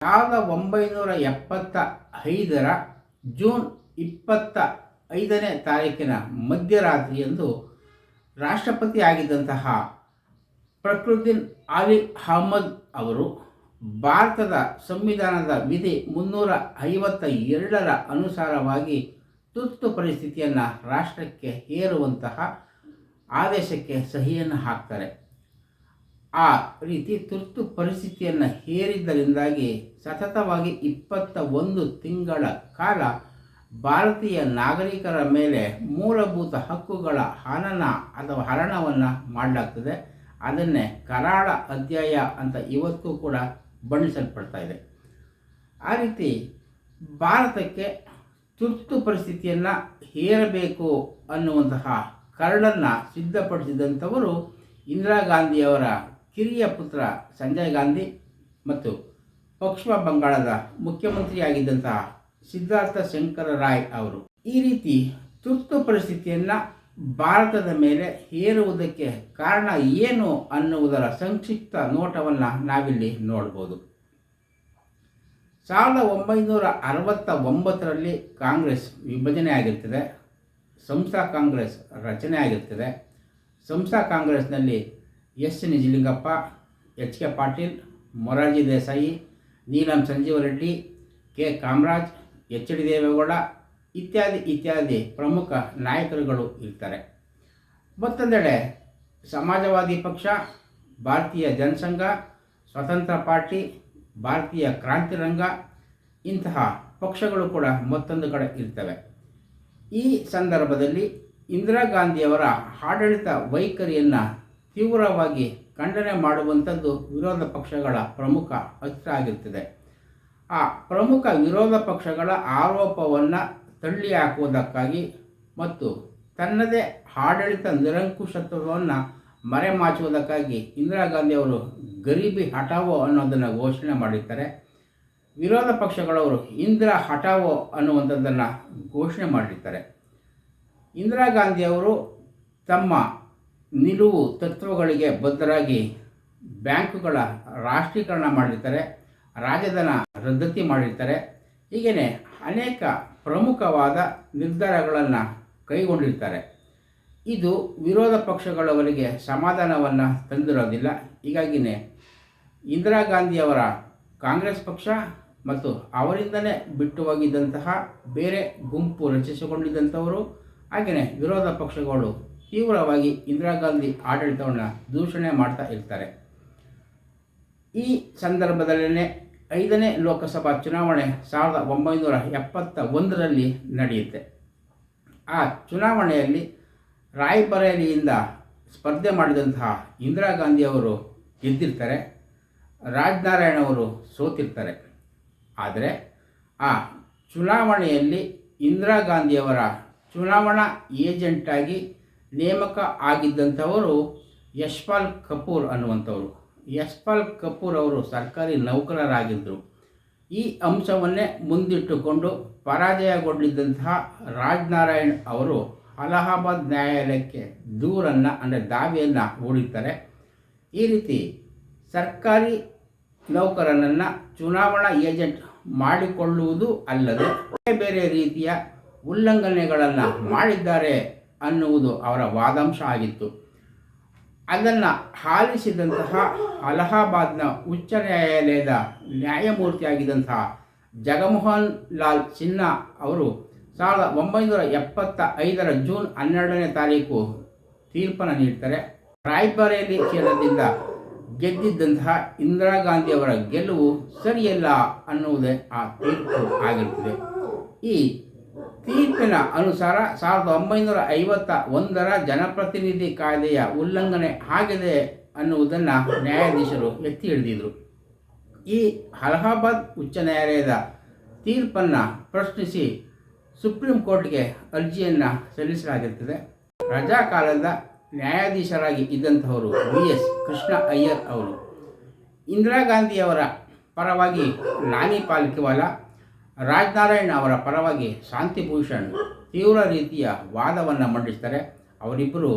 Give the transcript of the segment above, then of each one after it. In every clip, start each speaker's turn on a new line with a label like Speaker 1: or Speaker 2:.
Speaker 1: ಸಾವಿರದ ಒಂಬೈನೂರ ಎಪ್ಪತ್ತ ಐದರ ಜೂನ್ ಇಪ್ಪತ್ತ ಐದನೇ ತಾರೀಕಿನ ಮಧ್ಯರಾತ್ರಿಯಂದು ರಾಷ್ಟ್ರಪತಿ ಆಗಿದ್ದಂತಹ ಪ್ರಕೃದ್ದೀನ್ ಆಲಿ ಅಹಮದ್ ಅವರು ಭಾರತದ ಸಂವಿಧಾನದ ವಿಧಿ ಮುನ್ನೂರ ಐವತ್ತ ಎರಡರ ಅನುಸಾರವಾಗಿ ತುರ್ತು ಪರಿಸ್ಥಿತಿಯನ್ನು ರಾಷ್ಟ್ರಕ್ಕೆ ಹೇರುವಂತಹ ಆದೇಶಕ್ಕೆ ಸಹಿಯನ್ನು ಹಾಕ್ತಾರೆ. ಆ ರೀತಿ ತುರ್ತು ಪರಿಸ್ಥಿತಿಯನ್ನು ಹೇರಿದ್ದರಿಂದಾಗಿ ಸತತವಾಗಿ ಇಪ್ಪತ್ತ ಒಂದು ತಿಂಗಳ ಕಾಲ ಭಾರತೀಯ ನಾಗರಿಕರ ಮೇಲೆ ಮೂಲಭೂತ ಹಕ್ಕುಗಳ ಹನನ ಅಥವಾ ಹರಣವನ್ನು ಮಾಡಲಾಗ್ತದೆ. ಅದನ್ನೇ ಕರಾಳ ಅಧ್ಯಾಯ ಅಂತ ಇವತ್ತು ಕೂಡ ಬಣ್ಣಿಸಲ್ಪಡ್ತಾ ಇದೆ. ಆ ರೀತಿ ಭಾರತಕ್ಕೆ ತುರ್ತು ಪರಿಸ್ಥಿತಿಯನ್ನು ಹೇರಬೇಕು ಅನ್ನುವಂತಹ ಕರಡನ್ನು ಸಿದ್ಧಪಡಿಸಿದಂಥವರು ಇಂದಿರಾ ಗಾಂಧಿಯವರ ಕಿರಿಯ ಪುತ್ರ ಸಂಜಯ್ ಗಾಂಧಿ ಮತ್ತು ಪಶ್ಚಿಮ ಬಂಗಾಳದ ಮುಖ್ಯಮಂತ್ರಿಯಾಗಿದ್ದಂತಹ ಸಿದ್ಧಾರ್ಥ ಶಂಕರ ರಾಯ್ ಅವರು. ಈ ರೀತಿ ತುರ್ತು ಪರಿಸ್ಥಿತಿಯನ್ನು ಭಾರತದ ಮೇಲೆ ಹೇರುವುದಕ್ಕೆ ಕಾರಣ ಏನು ಅನ್ನುವುದರ ಸಂಕ್ಷಿಪ್ತ ನೋಟವನ್ನು ನಾವಿಲ್ಲಿ ನೋಡ್ಬೋದು. ಸಾವಿರದ ಒಂಬೈನೂರ ಅರವತ್ತ ಒಂಬತ್ತರಲ್ಲಿ ಕಾಂಗ್ರೆಸ್ ವಿಭಜನೆ ಆಗಿರ್ತದೆ, ಸಂಸ್ಥಾ ಕಾಂಗ್ರೆಸ್ ರಚನೆ ಆಗಿರ್ತದೆ. ಸಂಸ್ಥಾ ಕಾಂಗ್ರೆಸ್ನಲ್ಲಿ S Nijalingappa, H K Patil, Morarji Desai, Neelam Sanjiva Reddy, K Kamaraj, H D Deve Gowda ಇತ್ಯಾದಿ ಇತ್ಯಾದಿ ಪ್ರಮುಖ ನಾಯಕರುಗಳು ಇರ್ತಾರೆ. ಮತ್ತೊಂದೆಡೆ ಸಮಾಜವಾದಿ ಪಕ್ಷ, ಭಾರತೀಯ ಜನಸಂಘ, ಸ್ವತಂತ್ರ ಪಾರ್ಟಿ, ಭಾರತೀಯ ಕ್ರಾಂತಿರಂಗ ಇಂತಹ ಪಕ್ಷಗಳು ಕೂಡ ಮತ್ತೊಂದು ಕಡೆ ಇರ್ತವೆ. ಈ ಸಂದರ್ಭದಲ್ಲಿ ಇಂದಿರಾ ಗಾಂಧಿಯವರ ಆಡಳಿತ ವೈಖರಿಯನ್ನು ತೀವ್ರವಾಗಿ ಖಂಡನೆ ಮಾಡುವಂಥದ್ದು ವಿರೋಧ ಪಕ್ಷಗಳ ಪ್ರಮುಖ ಅಸ್ತ್ರ ಆಗಿರ್ತದೆ ಆ ಪ್ರಮುಖ ವಿರೋಧ ಪಕ್ಷಗಳ ಆರೋಪವನ್ನು ತಳ್ಳಿ ಹಾಕುವುದಕ್ಕಾಗಿ ಮತ್ತು ತನ್ನದೇ ಆಡಳಿತ ನಿರಂಕುಶತ್ವವನ್ನು ಮರೆಮಾಚುವುದಕ್ಕಾಗಿ ಇಂದಿರಾ ಗಾಂಧಿಯವರು ಗರೀಬಿ ಹಟಾವೋ ಅನ್ನೋದನ್ನು ಘೋಷಣೆ ಮಾಡಿರ್ತಾರೆ. ವಿರೋಧ ಪಕ್ಷಗಳವರು ಇಂದಿರಾ ಹಟಾವೋ ಅನ್ನುವಂಥದ್ದನ್ನು ಘೋಷಣೆ ಮಾಡಿರ್ತಾರೆ. ಇಂದಿರಾ ಗಾಂಧಿಯವರು ತಮ್ಮ ನಿಲುವು ತತ್ವಗಳಿಗೆ ಬದ್ಧರಾಗಿ ಬ್ಯಾಂಕುಗಳ ರಾಷ್ಟ್ರೀಕರಣ ಮಾಡಿರ್ತಾರೆ, ರಾಜಧನ ರದ್ದತಿ ಮಾಡಿರ್ತಾರೆ. ಹೀಗೆಯೇ ಅನೇಕ ಪ್ರಮುಖವಾದ ನಿರ್ಧಾರಗಳನ್ನು ಕೈಗೊಂಡಿರ್ತಾರೆ. ಇದು ವಿರೋಧ ಪಕ್ಷಗಳವರಿಗೆ ಸಮಾಧಾನವನ್ನು ತಂದಿರೋದಿಲ್ಲ. ಹೀಗಾಗಿಯೇ ಇಂದಿರಾ ಗಾಂಧಿಯವರ ಕಾಂಗ್ರೆಸ್ ಪಕ್ಷ ಮತ್ತು ಅವರಿಂದಲೇ ಬಿಟ್ಟು ಹೋಗಿದ್ದಂತಹ ಬೇರೆ ಗುಂಪು ರಚಿಸಿಕೊಂಡಿದ್ದಂಥವರು ಹಾಗೆಯೇ ವಿರೋಧ ಪಕ್ಷಗಳು ತೀವ್ರವಾಗಿ ಇಂದಿರಾ ಗಾಂಧಿ ಆಡಳಿತವನ್ನು ದೂಷಣೆ ಮಾಡ್ತಾ ಇರ್ತಾರೆ. ಈ ಸಂದರ್ಭದಲ್ಲೇ ಐದನೇ ಲೋಕಸಭಾ ಚುನಾವಣೆ ಸಾವಿರದ ಒಂಬೈನೂರ ಎಪ್ಪತ್ತ ಒಂದರಲ್ಲಿ ನಡೆಯುತ್ತೆ. ಆ ಚುನಾವಣೆಯಲ್ಲಿ ರಾಯ್ಬರೇಲಿಯಿಂದ ಸ್ಪರ್ಧೆ ಮಾಡಿದಂತಹ ಇಂದಿರಾ ಗಾಂಧಿಯವರು ಗೆದ್ದಿರ್ತಾರೆ, ರಾಜನಾರಾಯಣ ಅವರು ಸೋತಿರ್ತಾರೆ. ಆದರೆ ಆ ಚುನಾವಣೆಯಲ್ಲಿ ಇಂದಿರಾ ಗಾಂಧಿಯವರ ಚುನಾವಣಾ ಏಜೆಂಟಾಗಿ ನೇಮಕ ಆಗಿದ್ದಂಥವರು ಯಶ್ಪಾಲ್ ಕಪೂರ್ ಅನ್ನುವಂಥವರು. ಯಶ್ಪಾಲ್ ಕಪೂರ್ ಅವರು ಸರ್ಕಾರಿ ನೌಕರರಾಗಿದ್ದರು ಈ ಅಂಶವನ್ನೇ ಮುಂದಿಟ್ಟುಕೊಂಡು ಪರಾಜಯಗೊಂಡಿದ್ದಂತಹ ರಾಜ್ನಾರಾಯಣ್ ಅವರು ಅಲಹಾಬಾದ್ ನ್ಯಾಯಾಲಯಕ್ಕೆ ದೂರನ್ನು, ಅಂದರೆ ದಾವೆಯನ್ನು ಹೂಡಿರ್ತಾರೆ ಈ ರೀತಿ ಸರ್ಕಾರಿ ನೌಕರನನ್ನು ಚುನಾವಣಾ ಏಜೆಂಟ್ ಮಾಡಿಕೊಳ್ಳುವುದು ಅಲ್ಲದೆ ಬೇರೆ ಬೇರೆ ರೀತಿಯ ಉಲ್ಲಂಘನೆಗಳನ್ನು ಮಾಡಿದ್ದಾರೆ. ಅನ್ನುವುದು ಅವರ ವಾದಾಂಶ ಆಗಿತ್ತು. ಅದನ್ನು ಆಲಿಸಿದಂತಹ ಅಲಹಾಬಾದ್ನ ಉಚ್ಚ ನ್ಯಾಯಾಲಯದ ನ್ಯಾಯಮೂರ್ತಿಯಾಗಿದ್ದಂತಹ ಜಗಮೋಹನ್ ಲಾಲ್ ಸಿನ್ಹಾ ಅವರು ಸಾವಿರದ ಒಂಬೈನೂರ ಎಪ್ಪತ್ತ ಐದರ ಜೂನ್ ಹನ್ನೆರಡನೇ ತಾರೀಕು ತೀರ್ಪನ್ನು ನೀಡ್ತಾರೆ. ರಾಯ್ಬರೇಲಿ ಕ್ಷೇತ್ರದಿಂದ ಗೆದ್ದಿದ್ದಂತಹ ಇಂದಿರಾ ಗಾಂಧಿಯವರ ಗೆಲುವು ಸರಿಯಲ್ಲ ಅನ್ನುವುದೇ ಆ ತೀರ್ಪು ಆಗಿರ್ತದೆ ಈ ತೀರ್ಪಿನ ಅನುಸಾರ ಸಾವಿರದ ಒಂಬೈನೂರ ಐವತ್ತ ಒಂದರ ಜನಪ್ರತಿನಿಧಿ ಕಾಯ್ದೆಯ ಉಲ್ಲಂಘನೆ ಆಗಿದೆ ಅನ್ನುವುದನ್ನು ನ್ಯಾಯಾಧೀಶರು ಎತ್ತಿ ಹಿಡಿದಿದ್ರು. ಈ ಅಲಹಾಬಾದ್ ಉಚ್ಚ ನ್ಯಾಯಾಲಯದ ತೀರ್ಪನ್ನು ಪ್ರಶ್ನಿಸಿ ಸುಪ್ರೀಂ ಕೋರ್ಟ್ಗೆ ಅರ್ಜಿಯನ್ನು ಸಲ್ಲಿಸಲಾಗಿರ್ತದೆ. ರಜಾಕಾಲದ ನ್ಯಾಯಾಧೀಶರಾಗಿ ಇದ್ದಂಥವರು ವಿ ಎಸ್ ಕೃಷ್ಣ ಅಯ್ಯರ್ ಅವರು. ಇಂದಿರಾ ಗಾಂಧಿಯವರ ಪರವಾಗಿ ನಾನಿ ಪಾಲ್ಕಿವಾಲ ರಾಜನಾರಾಯಣ್ ಅವರ ಪರವಾಗಿ ಶಾಂತಿಭೂಷಣ್ ತೀವ್ರ ರೀತಿಯ ವಾದವನ್ನು ಮಂಡಿಸ್ತಾರೆ. ಅವರಿಬ್ಬರು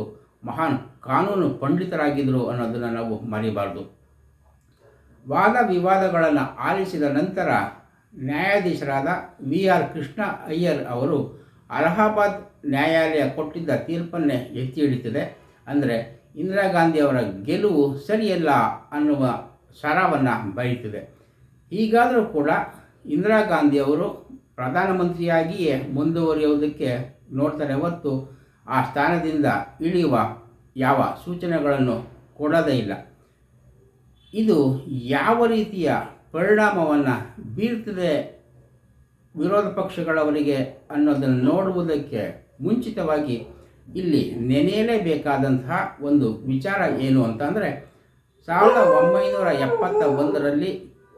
Speaker 1: ಮಹಾನ್ ಕಾನೂನು ಪಂಡಿತರಾಗಿದ್ದರು ಅನ್ನೋದನ್ನು ನಾವು ಮರಿಬಾರ್ದು. ವಾದ ವಿವಾದಗಳನ್ನು ಆಲಿಸಿದ ನಂತರ ನ್ಯಾಯಾಧೀಶರಾದ ವಿ ಆರ್ ಕೃಷ್ಣ ಅಯ್ಯರ್ ಅವರು ಅಲಹಾಬಾದ್ ನ್ಯಾಯಾಲಯ ಕೊಟ್ಟಿದ್ದ ತೀರ್ಪನ್ನೇ ಎತ್ತಿ ಹಿಡಿತಿದೆ. ಅಂದರೆ ಇಂದಿರಾ ಗಾಂಧಿಯವರ ಗೆಲುವು ಸರಿಯಲ್ಲ ಅನ್ನುವ ಸರವನ್ನು ಬರೀತದೆ ಈಗಾದರೂ ಕೂಡ ಇಂದಿರಾ ಗಾಂಧಿಯವರು ಪ್ರಧಾನಮಂತ್ರಿಯಾಗಿಯೇ ಮುಂದುವರಿಯುವುದಕ್ಕೆ ನೋಡ್ತಾರೆ ಹೊತ್ತು ಆ ಸ್ಥಾನದಿಂದ ಇಳಿಯುವ ಯಾವ ಸೂಚನೆಗಳನ್ನು ಕೊಡೋದೇ ಇಲ್ಲ. ಇದು ಯಾವ ರೀತಿಯ ಪರಿಣಾಮವನ್ನು ಬೀರ್ತದೆ ವಿರೋಧ ಪಕ್ಷಗಳವರಿಗೆ ಅನ್ನೋದನ್ನು ನೋಡುವುದಕ್ಕೆ ಮುಂಚಿತವಾಗಿ ಇಲ್ಲಿ ನೆನೆಯಲೇಬೇಕಾದಂತಹ ಒಂದು ವಿಚಾರ ಏನು ಅಂತಂದರೆ, ಸಾವಿರದ ಒಂಬೈನೂರ ಎಪ್ಪತ್ತ ಒಂದರಲ್ಲಿ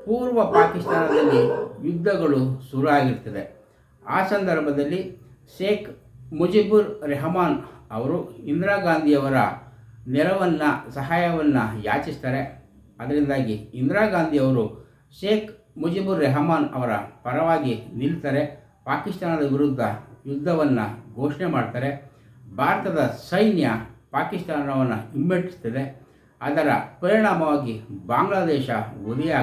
Speaker 1: ಪೂರ್ವ ಪಾಕಿಸ್ತಾನದಲ್ಲಿ ಯುದ್ಧಗಳು ಶುರುವಾಗಿರ್ತದೆ. ಆ ಸಂದರ್ಭದಲ್ಲಿ ಶೇಖ್ ಮುಜಿಬುರ್ ರೆಹಮಾನ್ ಅವರು ಇಂದಿರಾ ಗಾಂಧಿಯವರ ನೆರವನ್ನು, ಸಹಾಯವನ್ನು ಯಾಚಿಸ್ತಾರೆ. ಅದರಿಂದಾಗಿ ಇಂದಿರಾ ಗಾಂಧಿಯವರು ಶೇಖ್ ಮುಜಿಬುರ್ ರೆಹಮಾನ್ ಅವರ ಪರವಾಗಿ ನಿಲ್ತಾರೆ. ಪಾಕಿಸ್ತಾನದ ವಿರುದ್ಧ ಯುದ್ಧವನ್ನು ಘೋಷಣೆ ಮಾಡ್ತಾರೆ. ಭಾರತದ ಸೈನ್ಯ ಪಾಕಿಸ್ತಾನವನ್ನು ಹಿಮ್ಮೆಟ್ಟಿಸ್ತದೆ. ಅದರ ಪರಿಣಾಮವಾಗಿ ಬಾಂಗ್ಲಾದೇಶ ಉದಯ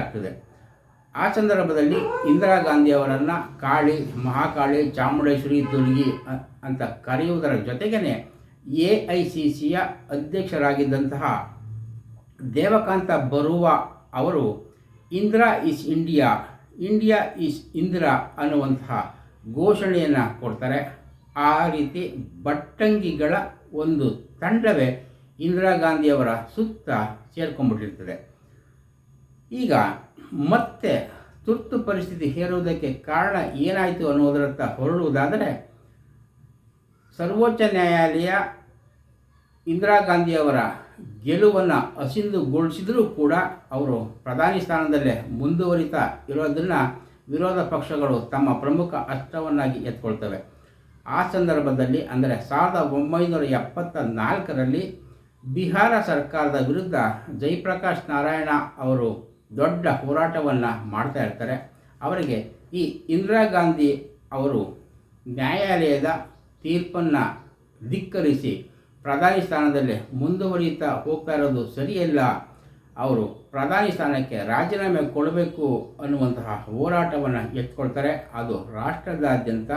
Speaker 1: ಆ ಸಂದರ್ಭದಲ್ಲಿ ಇಂದಿರಾ ಗಾಂಧಿಯವರನ್ನು ಕಾಳಿ, ಮಹಾಕಾಳಿ, ಚಾಮುಂಡೇಶ್ವರಿ ದುರ್ಗಿ ಅಂತ ಕರೆಯುವುದರ ಜೊತೆಗೇ ಎ ಐ ಸಿ ಸಿಯ ಅಧ್ಯಕ್ಷರಾಗಿದ್ದಂತಹ ದೇವಕಾಂತ ಬರುವ ಅವರು Indira is India India is Indira ಅನ್ನುವಂತಹ ಘೋಷಣೆಯನ್ನು ಕೊಡ್ತಾರೆ. ಆ ರೀತಿ ಬಟ್ಟಂಗಿಗಳ ಒಂದು ತಂಡವೇ ಇಂದಿರಾ ಗಾಂಧಿಯವರ ಸುತ್ತ ಸೇರ್ಕೊಂಡ್ಬಿಟ್ಟಿರ್ತದೆ. ಈಗ ಮತ್ತೆ ತುರ್ತು ಪರಿಸ್ಥಿತಿ ಹೇರುವುದಕ್ಕೆ ಕಾರಣ ಏನಾಯಿತು ಅನ್ನೋದರತ್ತ ಹೊರಡುವುದಾದರೆ ಸರ್ವೋಚ್ಚ ನ್ಯಾಯಾಲಯ ಇಂದಿರಾ ಗಾಂಧಿಯವರ ಗೆಲುವನ್ನು ಅಸಿಂಧುಗೊಳಿಸಿದರೂ ಕೂಡ ಅವರು ಪ್ರಧಾನಿ ಸ್ಥಾನದಲ್ಲೇ ಮುಂದುವರಿತಾ ಇರೋದನ್ನು ವಿರೋಧ ಪಕ್ಷಗಳು ತಮ್ಮ ಪ್ರಮುಖ ಅಷ್ಟವನ್ನಾಗಿ ಎತ್ಕೊಳ್ತವೆ. ಆ ಸಂದರ್ಭದಲ್ಲಿ ಅಂದರೆ ಸಾವಿರದ ಒಂಬೈನೂರ ಎಪ್ಪತ್ತ ನಾಲ್ಕರಲ್ಲಿ ಬಿಹಾರ ಸರ್ಕಾರದ ವಿರುದ್ಧ ಜಯಪ್ರಕಾಶ್ ನಾರಾಯಣ ಅವರು ದೊಡ್ಡ ಹೋರಾಟವನ್ನು ಮಾಡ್ತಾ ಇರ್ತಾರೆ. ಅವರಿಗೆ ಈ ಇಂದಿರಾ ಗಾಂಧಿ ಅವರು ನ್ಯಾಯಾಲಯದ ತೀರ್ಪನ್ನು ಧಿಕ್ಕರಿಸಿ ಪ್ರಧಾನಿ ಸ್ಥಾನದಲ್ಲಿ ಮುಂದುವರಿಯುತ್ತಾ ಹೋಗ್ತಾ ಇರೋದು ಸರಿಯಲ್ಲ. ಅವರು ಪ್ರಧಾನಿ ಸ್ಥಾನಕ್ಕೆ ರಾಜೀನಾಮೆ ಕೊಡಬೇಕು ಅನ್ನುವಂತಹ ಹೋರಾಟವನ್ನು ಎತ್ಕೊಳ್ತಾರೆ. ಅದು ರಾಷ್ಟ್ರದಾದ್ಯಂತ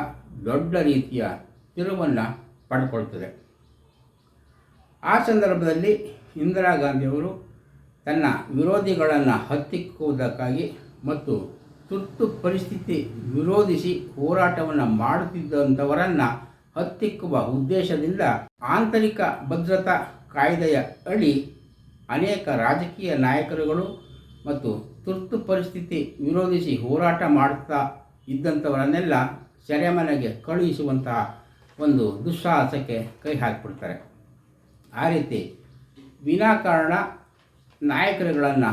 Speaker 1: ದೊಡ್ಡ ರೀತಿಯ ತಿರುವನ್ನು ಪಡ್ಕೊಳ್ತದೆ. ಆ ಸಂದರ್ಭದಲ್ಲಿ ಇಂದಿರಾ ಗಾಂಧಿಯವರು ತನ್ನ ವಿರೋಧಿಗಳನ್ನು ಹತ್ತಿಕ್ಕುವುದಕ್ಕಾಗಿ ಮತ್ತು ತುರ್ತು ಪರಿಸ್ಥಿತಿ ವಿರೋಧಿಸಿ ಹೋರಾಟವನ್ನು ಮಾಡುತ್ತಿದ್ದಂಥವರನ್ನು ಹತ್ತಿಕ್ಕುವ ಉದ್ದೇಶದಿಂದ ಆಂತರಿಕ ಭದ್ರತಾ ಕಾಯ್ದೆಯ ಅಡಿ ಅನೇಕ ರಾಜಕೀಯ ನಾಯಕರುಗಳು ಮತ್ತು ತುರ್ತು ಪರಿಸ್ಥಿತಿ ವಿರೋಧಿಸಿ ಹೋರಾಟ ಮಾಡುತ್ತಾ ಇದ್ದಂಥವರನ್ನೆಲ್ಲ ಸೆರೆಮನೆಗೆ ಕಳುಹಿಸುವಂತಹ ಒಂದು ದುಸ್ಸಾಹಸಕ್ಕೆ ಕೈ ಹಾಕಿಬಿಡ್ತಾರೆ. ಆ ರೀತಿ ವಿನಾಕಾರಣ ನಾಯಕರುಗಳನ್ನು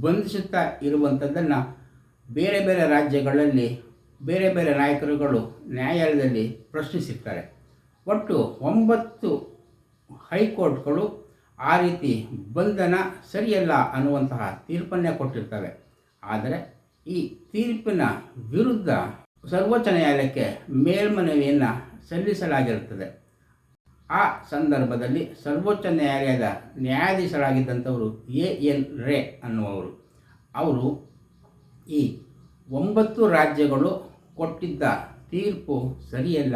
Speaker 1: ಬಂಧಿಸುತ್ತಾ ಇರುವಂಥದ್ದನ್ನು ಬೇರೆ ಬೇರೆ ರಾಜ್ಯಗಳಲ್ಲಿ ಬೇರೆ ಬೇರೆ ನಾಯಕರುಗಳು ನ್ಯಾಯಾಲಯದಲ್ಲಿ ಪ್ರಶ್ನಿಸಿರ್ತಾರೆ. ಒಟ್ಟು ಒಂಬತ್ತು ಹೈಕೋರ್ಟ್ಗಳು ಆ ರೀತಿ ಬಂಧನ ಸರಿಯಲ್ಲ ಅನ್ನುವಂತಹ ತೀರ್ಪನ್ನೇ ಕೊಟ್ಟಿರ್ತವೆ. ಆದರೆ ಈ ತೀರ್ಪಿನ ವಿರುದ್ಧ ಸರ್ವೋಚ್ಚ ನ್ಯಾಯಾಲಯಕ್ಕೆ ಮೇಲ್ಮನವಿಯನ್ನು ಸಲ್ಲಿಸಲಾಗಿರುತ್ತದೆ. ಆ ಸಂದರ್ಭದಲ್ಲಿ ಸರ್ವೋಚ್ಚ ನ್ಯಾಯಾಲಯದ ನ್ಯಾಯಾಧೀಶರಾಗಿದ್ದಂಥವರು ಎ ಎನ್ ರೇ ಅನ್ನುವರು ಅವರು ಈ ಒಂಬತ್ತು ರಾಜ್ಯಗಳು ಕೊಟ್ಟಿದ್ದ ತೀರ್ಪು ಸರಿಯಲ್ಲ.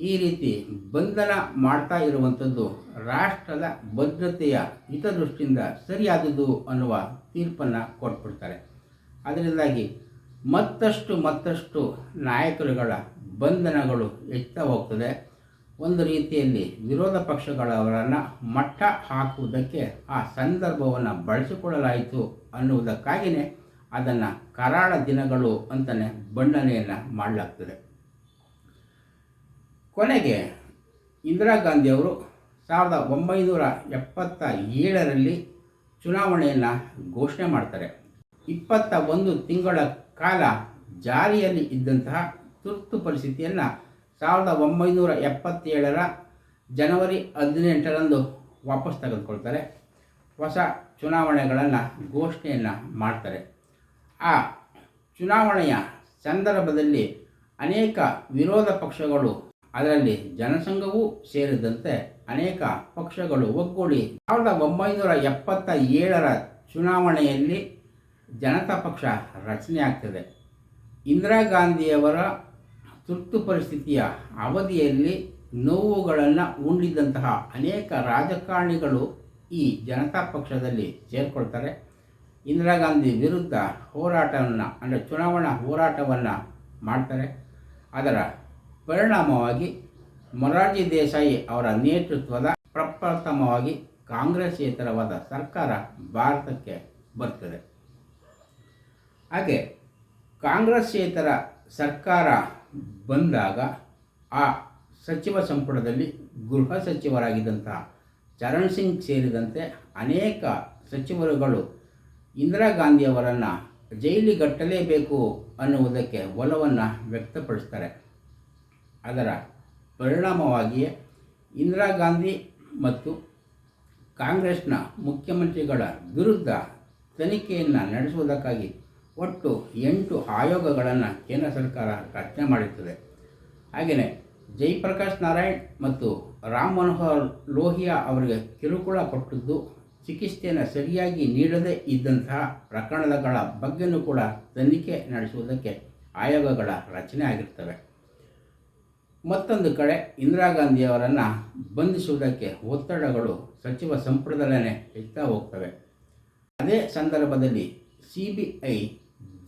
Speaker 1: ಈ ರೀತಿ ಬಂಧನ ಮಾಡ್ತಾ ಇರುವಂಥದ್ದು ರಾಷ್ಟ್ರದ ಭದ್ರತೆಯ ಹಿತದೃಷ್ಟಿಯಿಂದ ಸರಿಯಾದದ್ದು ಅನ್ನುವ ತೀರ್ಪನ್ನು ಕೊಟ್ಬಿಡ್ತಾರೆ. ಅದರಿಂದಾಗಿ ಮತ್ತಷ್ಟು ಮತ್ತಷ್ಟು ನಾಯಕರುಗಳ ಬಂಧನಗಳು ಹೆಚ್ಚುತ್ತಾ ಹೋಗ್ತದೆ. ಒಂದು ರೀತಿಯಲ್ಲಿ ವಿರೋಧ ಪಕ್ಷಗಳವರನ್ನು ಮಟ್ಟ ಹಾಕುವುದಕ್ಕೆ ಆ ಸಂದರ್ಭವನ್ನು ಬಳಸಿಕೊಳ್ಳಲಾಯಿತು ಅನ್ನುವುದಕ್ಕಾಗಿಯೇ ಅದನ್ನು ಕರಾಳ ದಿನಗಳು ಅಂತಲೇ ಬಣ್ಣನೆಯನ್ನು ಮಾಡಲಾಗ್ತದೆ. ಕೊನೆಗೆ ಇಂದಿರಾ ಗಾಂಧಿಯವರು ಸಾವಿರದ ಒಂಬೈನೂರ ಎಪ್ಪತ್ತ ಏಳರಲ್ಲಿ ಚುನಾವಣೆಯನ್ನು ಘೋಷಣೆ ಮಾಡ್ತಾರೆ. ಇಪ್ಪತ್ತ ಒಂದು ತಿಂಗಳ ಕಾಲ ಜಾರಿಯಲ್ಲಿ ಇದ್ದಂತಹ ತುರ್ತು ಪರಿಸ್ಥಿತಿಯನ್ನು ಸಾವಿರದ ಒಂಬೈನೂರ ಎಪ್ಪತ್ತೇಳರ ಜನವರಿ ಹದಿನೆಂಟರಂದು ವಾಪಸ್ ತೆಗೆದುಕೊಳ್ತಾರೆ. ಹೊಸ ಚುನಾವಣೆಗಳನ್ನು ಘೋಷಣೆಯನ್ನು ಮಾಡ್ತಾರೆ. ಆ ಚುನಾವಣೆಯ ಸಂದರ್ಭದಲ್ಲಿ ಅನೇಕ ವಿರೋಧ ಪಕ್ಷಗಳು ಅದರಲ್ಲಿ ಜನಸಂಘವೂ ಸೇರಿದಂತೆ ಅನೇಕ ಪಕ್ಷಗಳು ಒಗ್ಗೂಡಿ ಸಾವಿರದ ಒಂಬೈನೂರ ಎಪ್ಪತ್ತ ಏಳರ ಚುನಾವಣೆಯಲ್ಲಿ ಜನತಾ ಪಕ್ಷ ರಚನೆ ಆಗ್ತದೆ. ಇಂದಿರಾ ಗಾಂಧಿಯವರ ತುರ್ತು ಪರಿಸ್ಥಿತಿಯ ಅವಧಿಯಲ್ಲಿ ನೋವುಗಳನ್ನು ಉಂಡಿದ್ದಂತಹ ಅನೇಕ ರಾಜಕಾರಣಿಗಳು ಈ ಜನತಾ ಪಕ್ಷದಲ್ಲಿ ಸೇರ್ಕೊಳ್ತಾರೆ. ಇಂದಿರಾ ಗಾಂಧಿ ವಿರುದ್ಧ ಹೋರಾಟವನ್ನು, ಅಂದರೆ ಚುನಾವಣಾ ಹೋರಾಟವನ್ನು ಮಾಡ್ತಾರೆ. ಅದರ ಪರಿಣಾಮವಾಗಿ ಮೊರಾರ್ಜಿ ದೇಸಾಯಿ ಅವರ ನೇತೃತ್ವದ ಪ್ರಪ್ರಥಮವಾಗಿ ಕಾಂಗ್ರೆಸ್ಯೇತರವಾದ ಸರ್ಕಾರ ಭಾರತಕ್ಕೆ ಬರ್ತದೆ. ಹಾಗೆ ಕಾಂಗ್ರೆಸ್ಸೇತರ ಸರ್ಕಾರ ಬಂದಾಗ ಆ ಸಚಿವ ಸಂಪುಟದಲ್ಲಿ ಗೃಹ ಸಚಿವರಾಗಿದ್ದಂಥ ಚರಣ್ ಸಿಂಗ್ ಸೇರಿದಂತೆ ಅನೇಕ ಸಚಿವರುಗಳು ಇಂದಿರಾ ಗಾಂಧಿಯವರನ್ನು ಜೈಲಿಗಟ್ಟಲೇಬೇಕು ಅನ್ನುವುದಕ್ಕೆ ಒಲವನ್ನು ವ್ಯಕ್ತಪಡಿಸ್ತಾರೆ. ಅದರ ಪರಿಣಾಮವಾಗಿಯೇ ಇಂದಿರಾ ಗಾಂಧಿ ಮತ್ತು ಕಾಂಗ್ರೆಸ್ನ ಮುಖ್ಯಮಂತ್ರಿಗಳ ವಿರುದ್ಧ ತನಿಖೆಯನ್ನು ನಡೆಸುವುದಕ್ಕಾಗಿ ಒಟ್ಟು ಎಂಟು ಆಯೋಗಗಳನ್ನು ಕೇಂದ್ರ ಸರ್ಕಾರ ರಚನೆ ಮಾಡಿರುತ್ತದೆ ಹಾಗೆಯೇ ಜಯಪ್ರಕಾಶ್ ನಾರಾಯಣ್ ಮತ್ತು ರಾಮ್ ಮನೋಹರ್ ಲೋಹಿಯಾ ಅವರಿಗೆ ಕಿರುಕುಳ ಕೊಟ್ಟಿದ್ದು ಚಿಕಿತ್ಸೆಯನ್ನು ಸರಿಯಾಗಿ ನೀಡದೇ ಇದ್ದಂತಹ ಪ್ರಕರಣಗಳ ಬಗ್ಗೆಯೂ ಕೂಡ ತನಿಖೆ ನಡೆಸುವುದಕ್ಕೆ ಆಯೋಗಗಳ ರಚನೆ ಆಗಿರ್ತವೆ. ಮತ್ತೊಂದು ಕಡೆ ಇಂದಿರಾ ಗಾಂಧಿಯವರನ್ನು ಬಂಧಿಸುವುದಕ್ಕೆ ಒತ್ತಡಗಳು ಸಚಿವ ಸಂಪುಟದಲ್ಲೇ ಹೆಚ್ಚುತ್ತಾ ಹೋಗ್ತವೆ. ಅದೇ ಸಂದರ್ಭದಲ್ಲಿ ಸಿ ಬಿ ಐ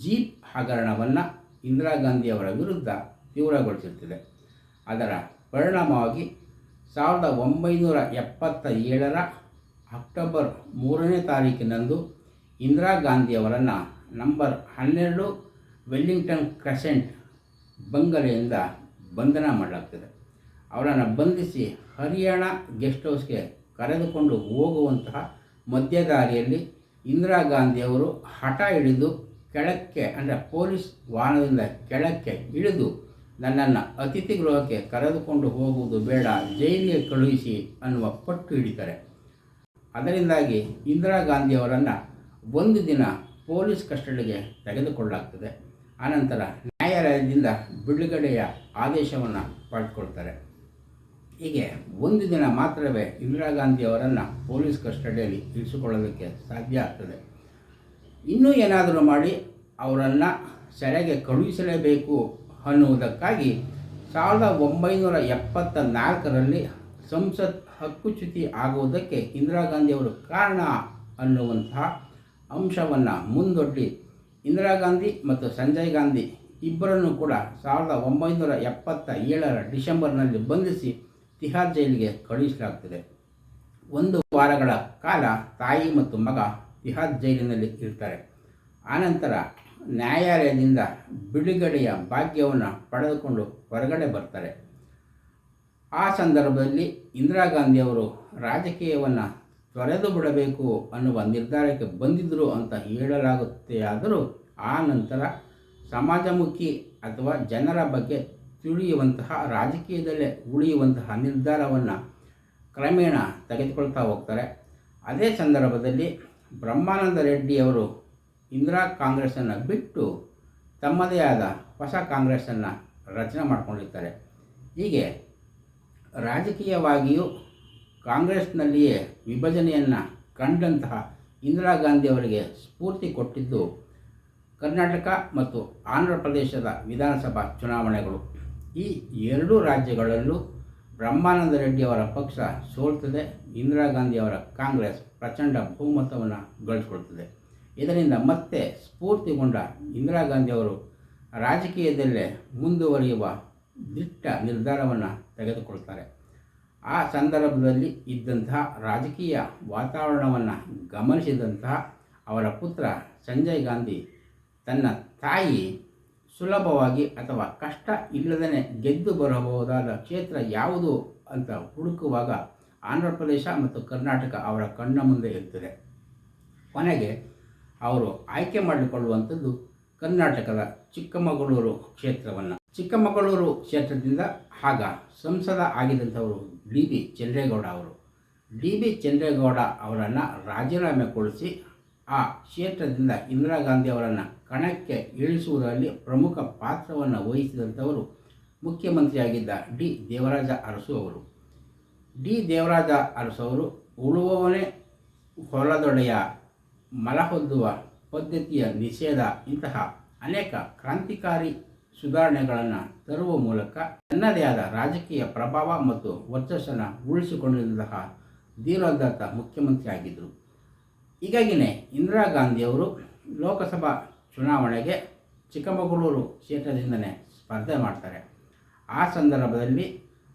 Speaker 1: ಜೀಪ್ ಹಗರಣವನ್ನು ಇಂದಿರಾ ಗಾಂಧಿಯವರ ವಿರುದ್ಧ ತೀವ್ರಗೊಳಿಸುತ್ತಿದೆ ಅದರ ಪರಿಣಾಮವಾಗಿ ಸಾವಿರದ ಒಂಬೈನೂರ ಎಪ್ಪತ್ತ ಏಳರ ಅಕ್ಟೋಬರ್ ಮೂರನೇ ತಾರೀಕಿನಂದು ಇಂದಿರಾ ಗಾಂಧಿಯವರನ್ನು ನಂಬರ್ ಹನ್ನೆರಡು ವೆಲ್ಲಿಂಗ್ಟನ್ ಕ್ರೆಸೆಂಟ್ ಬಂಗಲೆಯಿಂದ ಬಂಧನ ಮಾಡಲಾಗ್ತದೆ. ಅವರನ್ನು ಬಂಧಿಸಿ ಹರಿಯಾಣ ಗೆಸ್ಟ್ ಹೌಸ್ಗೆ ಕರೆದುಕೊಂಡು ಹೋಗುವಂತಹ ಮಧ್ಯದಾರಿಯಲ್ಲಿ ಇಂದಿರಾ ಗಾಂಧಿಯವರು ಹಠ ಹಿಡಿದು ಕೆಳಕ್ಕೆ, ಅಂದರೆ ಪೊಲೀಸ್ ವಾಹನದಿಂದ ಕೆಳಕ್ಕೆ ಇಳಿದು ನನ್ನನ್ನು ಅತಿಥಿ ಗೃಹಕ್ಕೆ ಕರೆದುಕೊಂಡು ಹೋಗುವುದು ಬೇಡ, ಜೈಲಿಗೆ ಕಳುಹಿಸಿ ಅನ್ನುವ ಪಟ್ಟು ಹಿಡಿತಾರೆ. ಅದರಿಂದಾಗಿ ಇಂದಿರಾ ಗಾಂಧಿಯವರನ್ನು ಒಂದು ದಿನ ಪೊಲೀಸ್ ಕಸ್ಟಡಿಗೆ ತೆಗೆದುಕೊಳ್ಳಲಾಗ್ತದೆ ಆನಂತರ ನ್ಯಾಯಾಲಯದಿಂದ ಬಿಡುಗಡೆಯ ಆದೇಶವನ್ನು ಪಡೆದುಕೊಳ್ತಾರೆ ಹೀಗೆ ಒಂದು ದಿನ ಮಾತ್ರವೇ ಇಂದಿರಾ ಗಾಂಧಿಯವರನ್ನು ಪೊಲೀಸ್ ಕಸ್ಟಡಿಯಲ್ಲಿ ಇರಿಸಿಕೊಳ್ಳೋದಕ್ಕೆ ಸಾಧ್ಯ ಆಗ್ತದೆ. ಇನ್ನೂ ಏನಾದರೂ ಮಾಡಿ ಅವರನ್ನು ಸೆರೆಗೆ ಕಳುಹಿಸಲೇಬೇಕು ಅನ್ನುವುದಕ್ಕಾಗಿ ಸಾವಿರದ ಒಂಬೈನೂರ ಎಪ್ಪತ್ತ ನಾಲ್ಕರಲ್ಲಿ ಸಂಸತ್ ಹಕ್ಕುಚ್ಯುತಿ ಆಗುವುದಕ್ಕೆ ಇಂದಿರಾ ಗಾಂಧಿಯವರು ಕಾರಣ ಅನ್ನುವಂತಹ ಅಂಶವನ್ನು ಮುಂದೊಡ್ಡಿ ಇಂದಿರಾ ಗಾಂಧಿ ಮತ್ತು ಸಂಜಯ್ ಗಾಂಧಿ ಇಬ್ಬರನ್ನು ಕೂಡ ಸಾವಿರದ ಒಂಬೈನೂರ ಎಪ್ಪತ್ತ ಏಳರ ಡಿಸೆಂಬರ್ನಲ್ಲಿ ಬಂಧಿಸಿ ತಿಹಾರ್ ಜೈಲಿಗೆ ಕಳುಹಿಸಲಾಗ್ತದೆ. ಒಂದು ವಾರಗಳ ಕಾಲ ತಾಯಿ ಮತ್ತು ಮಗ ತಿಹಾರ್ ಜೈಲಿನಲ್ಲಿ ಇರ್ತಾರೆ. ಆನಂತರ ನ್ಯಾಯಾಲಯದಿಂದ ಬಿಡುಗಡೆಯ ಭಾಗ್ಯವನ್ನು ಪಡೆದುಕೊಂಡು ಹೊರಗಡೆ ಬರ್ತಾರೆ. ಆ ಸಂದರ್ಭದಲ್ಲಿ ಇಂದಿರಾ ಗಾಂಧಿಯವರು ರಾಜಕೀಯವನ್ನು ತೊರೆದು ಬಿಡಬೇಕು ಅನ್ನುವ ನಿರ್ಧಾರಕ್ಕೆ ಬಂದಿದ್ದರು ಅಂತ ಹೇಳಲಾಗುತ್ತೆ ಆದರೂ ಆ ನಂತರ ಸಮಾಜಮುಖಿ ಅಥವಾ ಜನರ ಬಗ್ಗೆ ತಿಳಿಯುವಂತಹ, ರಾಜಕೀಯದಲ್ಲೇ ಉಳಿಯುವಂತಹ ನಿರ್ಧಾರವನ್ನು ಕ್ರಮೇಣ ತೆಗೆದುಕೊಳ್ತಾ ಹೋಗ್ತಾರೆ. ಅದೇ ಸಂದರ್ಭದಲ್ಲಿ ಬ್ರಹ್ಮಾನಂದ ರೆಡ್ಡಿಯವರು ಇಂದಿರಾ ಕಾಂಗ್ರೆಸ್ಸನ್ನು ಬಿಟ್ಟು ತಮ್ಮದೇ ಆದ ಹೊಸ ಕಾಂಗ್ರೆಸ್ಸನ್ನು ರಚನೆ ಮಾಡಿಕೊಂಡಿರ್ತಾರೆ. ಹೀಗೆ ರಾಜಕೀಯವಾಗಿಯೂ ಕಾಂಗ್ರೆಸ್ನಲ್ಲಿಯೇ ವಿಭಜನೆಯನ್ನು ಕಂಡಂತಹ ಇಂದಿರಾ ಗಾಂಧಿಯವರಿಗೆ ಸ್ಫೂರ್ತಿ ಕೊಟ್ಟಿದ್ದು ಕರ್ನಾಟಕ ಮತ್ತು ಆಂಧ್ರ ಪ್ರದೇಶದ ವಿಧಾನಸಭಾ ಚುನಾವಣೆಗಳು. ಈ ಎರಡೂ ರಾಜ್ಯಗಳಲ್ಲೂ ಬ್ರಹ್ಮಾನಂದ ರೆಡ್ಡಿಯವರ ಪಕ್ಷ ಸೋಲ್ತದೆ, ಇಂದಿರಾ ಗಾಂಧಿಯವರ ಕಾಂಗ್ರೆಸ್ ಪ್ರಚಂಡ ಬಹುಮತವನ್ನು ಗಳಿಸ್ಕೊಳ್ತದೆ. ಇದರಿಂದ ಮತ್ತೆ ಸ್ಫೂರ್ತಿಗೊಂಡ ಇಂದಿರಾ ಗಾಂಧಿಯವರು ರಾಜಕೀಯದಲ್ಲೇ ಮುಂದುವರಿಯುವ ದಿಟ್ಟ ನಿರ್ಧಾರವನ್ನು ತೆಗೆದುಕೊಳ್ತಾರೆ. ಆ ಸಂದರ್ಭದಲ್ಲಿ ಇದ್ದಂತಹ ರಾಜಕೀಯ ವಾತಾವರಣವನ್ನು ಗಮನಿಸಿದಂತಹ ಅವರ ಪುತ್ರ ಸಂಜಯ್ ಗಾಂಧಿ ತನ್ನ ತಾಯಿ ಸುಲಭವಾಗಿ ಅಥವಾ ಕಷ್ಟ ಇಲ್ಲದೇ ಗೆದ್ದು ಬರಬಹುದಾದ ಕ್ಷೇತ್ರ ಯಾವುದು ಅಂತ ಹುಡುಕುವಾಗ ಆಂಧ್ರ ಪ್ರದೇಶ ಮತ್ತು ಕರ್ನಾಟಕ ಅವರ ಕಣ್ಣ ಮುಂದೆ ಇರ್ತದೆ. ಕೊನೆಗೆ ಅವರು ಆಯ್ಕೆ ಮಾಡಿಕೊಳ್ಳುವಂಥದ್ದು ಕರ್ನಾಟಕದ ಚಿಕ್ಕಮಗಳೂರು ಕ್ಷೇತ್ರವನ್ನು. ಚಿಕ್ಕಮಗಳೂರು ಕ್ಷೇತ್ರದಿಂದ ಆಗ ಸಂಸದ ಆಗಿದ್ದಂಥವರು ಡಿ ಬಿ ಚಂದ್ರೇಗೌಡ ಅವರು. ಡಿ ಬಿ ಚಂದ್ರೇಗೌಡ ಅವರನ್ನು ರಾಜೀನಾಮೆಗೊಳಿಸಿ ಆ ಕ್ಷೇತ್ರದಿಂದ ಇಂದಿರಾ ಗಾಂಧಿ ಅವರನ್ನು ಕಣಕ್ಕೆ ಇಳಿಸುವುದರಲ್ಲಿ ಪ್ರಮುಖ ಪಾತ್ರವನ್ನು ವಹಿಸಿದಂಥವರು ಮುಖ್ಯಮಂತ್ರಿಯಾಗಿದ್ದ ಡಿ ದೇವರಾಜ ಅರಸು ಅವರು. ಡಿ ದೇವರಾಜ ಅರಸವರು ಉಳುವವನೇ ಹೊಲದೊಡೆಯ ಮಲಹೊದ್ದುವ ಪದ್ಧತಿಯ ನಿಷೇಧ. ಇಂತಹ ಅನೇಕ ಕ್ರಾಂತಿಕಾರಿ ಸುಧಾರಣೆಗಳನ್ನು ತರುವ ಮೂಲಕ ತನ್ನದೇ ಆದ ರಾಜಕೀಯ ಪ್ರಭಾವ ಮತ್ತು ವರ್ಚಸ್ಸನ್ನು ಉಳಿಸಿಕೊಂಡಿರುವಂತಹ ಧೀರೋದತ್ತ ಮುಖ್ಯಮಂತ್ರಿ ಆಗಿದ್ದರು ಹೀಗಾಗಿಯೇ ಇಂದಿರಾ ಗಾಂಧಿಯವರು ಲೋಕಸಭಾ ಚುನಾವಣೆಗೆ ಚಿಕ್ಕಮಗಳೂರು ಕ್ಷೇತ್ರದಿಂದಲೇ ಸ್ಪರ್ಧೆ ಮಾಡ್ತಾರೆ. ಆ ಸಂದರ್ಭದಲ್ಲಿ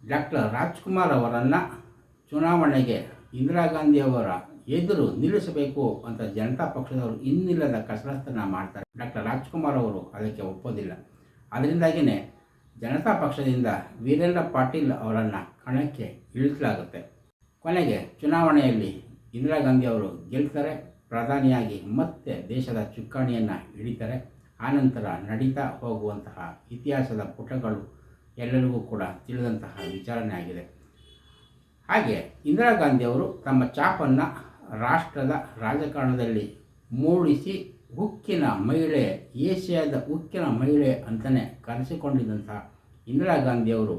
Speaker 1: ಡಾಕ್ಟರ್ ರಾಜ್ಕುಮಾರ್ ಅವರನ್ನು ಚುನಾವಣೆಗೆ ಇಂದಿರಾ ಗಾಂಧಿಯವರ ಎದುರು ನಿಲ್ಲಿಸಬೇಕು ಅಂತ ಜನತಾ ಪಕ್ಷದವರು ಇನ್ನಿಲ್ಲದ ಕಸರತ್ತನ್ನು ಮಾಡ್ತಾರೆ. ಡಾಕ್ಟರ್ ರಾಜ್ಕುಮಾರ್ ಅವರು ಅದಕ್ಕೆ ಒಪ್ಪೋದಿಲ್ಲ. ಅದರಿಂದಾಗಿಯೇ ಜನತಾ ಪಕ್ಷದಿಂದ ವೀರೇಂದ್ರ ಪಾಟೀಲ್ ಅವರನ್ನು ಕಣಕ್ಕೆ ಇಳಿಸಲಾಗುತ್ತೆ. ಕೊನೆಗೆ ಚುನಾವಣೆಯಲ್ಲಿ ಇಂದಿರಾ ಗಾಂಧಿ ಅವರು ಗೆಲ್ತಾರೆ, ಪ್ರಧಾನಿಯಾಗಿ ಮತ್ತೆ ದೇಶದ ಚುಕ್ಕಾಣಿಯನ್ನು ಹಿಡಿತಾರೆ. ಆನಂತರ ನಡೀತಾ ಹೋಗುವಂತಹ ಇತಿಹಾಸದ ಪುಟಗಳು ಎಲ್ಲರಿಗೂ ಕೂಡ ತಿಳಿದಂತಹ ವಿಚಾರಣೆ ಆಗಿದೆ. ಹಾಗೆ ಇಂದಿರಾ ಗಾಂಧಿಯವರು ತಮ್ಮ ಚಾಪನ್ನು ರಾಷ್ಟ್ರದ ರಾಜಕಾರಣದಲ್ಲಿ ಮೂಡಿಸಿ ಉಕ್ಕಿನ ಮಹಿಳೆ, ಏಷ್ಯಾದ ಉಕ್ಕಿನ ಮಹಿಳೆ ಅಂತಲೇ ಕರೆಸಿಕೊಂಡಿದ್ದಂತಹ ಇಂದಿರಾ ಗಾಂಧಿಯವರು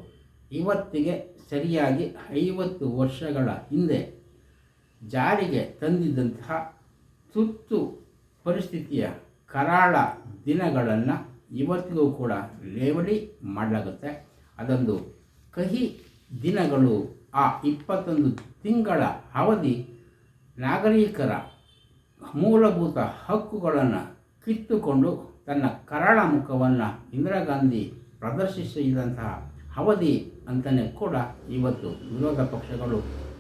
Speaker 1: ಇವತ್ತಿಗೆ ಸರಿಯಾಗಿ ಐವತ್ತು ವರ್ಷಗಳ ಹಿಂದೆ ಜಾರಿಗೆ ತಂದಿದ್ದಂತಹ ತುತ್ತು ಪರಿಸ್ಥಿತಿಯ ಕರಾಳ ದಿನಗಳನ್ನು ಇವತ್ತಿಗೂ ಕೂಡ ಲೇವಡಿ ಮಾಡಲಾಗುತ್ತೆ. ಅದೊಂದು ಕಹಿ ದಿನಗಳು ಆ ಇಪ್ಪತ್ತೊಂದು ತಿಂಗಳ ಅವಧಿ ನಾಗರಿಕರ ಮೂಲಭೂತ ಹಕ್ಕುಗಳನ್ನು ಕಿತ್ತುಕೊಂಡು ತನ್ನ ಕರಾಳ ಮುಖವನ್ನು ಇಂದಿರಾ ಗಾಂಧಿ ಪ್ರದರ್ಶಿಸಿದಂತಹ ಅವಧಿ ಅಂತಲೇ ಕೂಡ ಇವತ್ತು ವಿರೋಧ ಪಕ್ಷಗಳು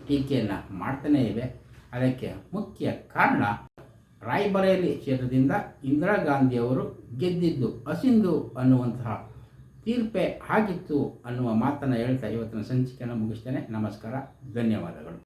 Speaker 1: ಟೀಕೆಯನ್ನು ಮಾಡ್ತಾನೇ ಇವೆ. ಅದಕ್ಕೆ ಮುಖ್ಯ ಕಾರಣ ರಾಯ್ಬರೇಲಿ ಕ್ಷೇತ್ರದಿಂದ ಇಂದಿರಾ ಗಾಂಧಿಯವರು ಗೆದ್ದಿದ್ದು ಅಸಿಂಧು ಅನ್ನುವಂತಹ ತೀರ್ಪೇ ಆಗಿತ್ತು ಅನ್ನುವ ಮಾತನ್ನು ಹೇಳ್ತಾ ಇವತ್ತಿನ ಸಂಚಿಕೆಯನ್ನು ಮುಗಿಸ್ತೇನೆ. ನಮಸ್ಕಾರ. ಧನ್ಯವಾದಗಳು.